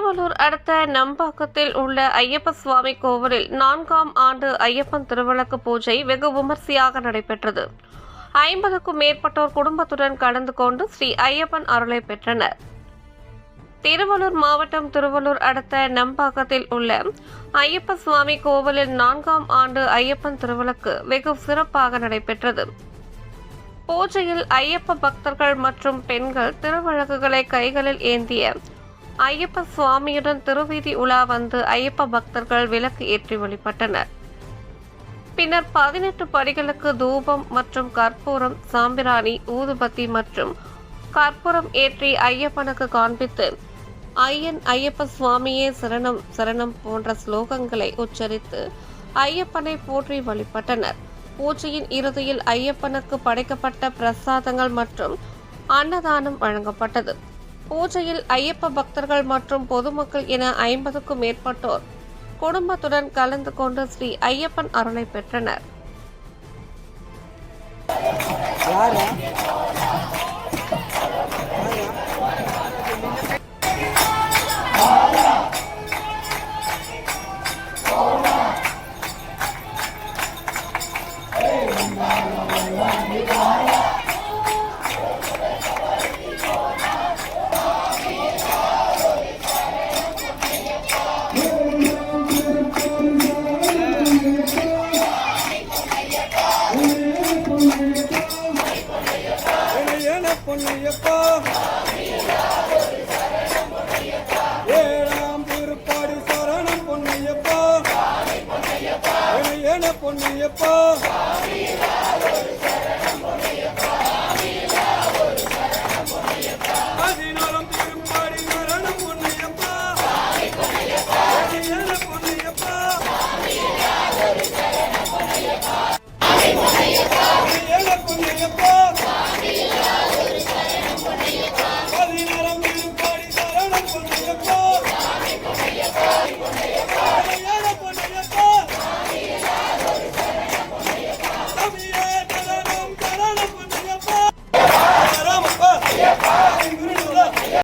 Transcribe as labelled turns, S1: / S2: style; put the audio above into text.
S1: திருவள்ளூர் அடுத்த நம்பாக்கத்தில் உள்ள ஐயப்ப சுவாமி கோவிலில் நான்காம் ஆண்டு ஐயப்பன் திருவிளக்கு பூஜை வெகு விமர்சையாக நடைபெற்றது. ஐம்பதுக்கும் மேற்பட்டோர் குடும்பத்துடன் கலந்து கொண்டு ஸ்ரீ ஐயப்பன் அருளை பெற்றனர். திருவள்ளூர் மாவட்டம் திருவள்ளூர் அடுத்த நம்பாக்கத்தில் உள்ள ஐயப்ப சுவாமி கோவிலில் நான்காம் ஆண்டு ஐயப்பன் திருவிளக்கு வெகு சிறப்பாக நடைபெற்றது. பூஜையில் ஐயப்ப பக்தர்கள் மற்றும் பெண்கள் திருவிளக்குகளை கைகளில் ஏந்திய ஐயப்ப சுவாமியுடன் திருவீதி உலா வந்து ஐயப்ப பக்தர்கள் விளக்கு ஏற்றி வழிபட்டனர். பின்னர் பதினெட்டு படிகளுக்கு தூபம் மற்றும் கற்பூரம் சாம்பிராணி ஊதுபத்தி மற்றும் கற்பூரம் ஏற்றி ஐயப்பனுக்கு காண்பித்து ஐயன் ஐயப்ப சுவாமியே சரணம் சரணம் போன்ற ஸ்லோகங்களை உச்சரித்து ஐயப்பனை போற்றி வழிபட்டனர். பூஜையின் இறுதியில் ஐயப்பனுக்கு படைக்கப்பட்ட பிரசாதங்கள் மற்றும் அன்னதானம் வழங்கப்பட்டது. பூஜையில் ஐயப்ப பக்தர்கள் மற்றும் பொதுமக்கள் என ஐம்பதுக்கும் மேற்பட்டோர் குடும்பத்துடன் கலந்து கொண்டு ஸ்ரீ ஐயப்பன் அருளை பெற்றனர்.
S2: பொன்னையப்பா ஏழாம் திருப்பாடி சரணம் பொன்னையப்பா பொன்னையப்பா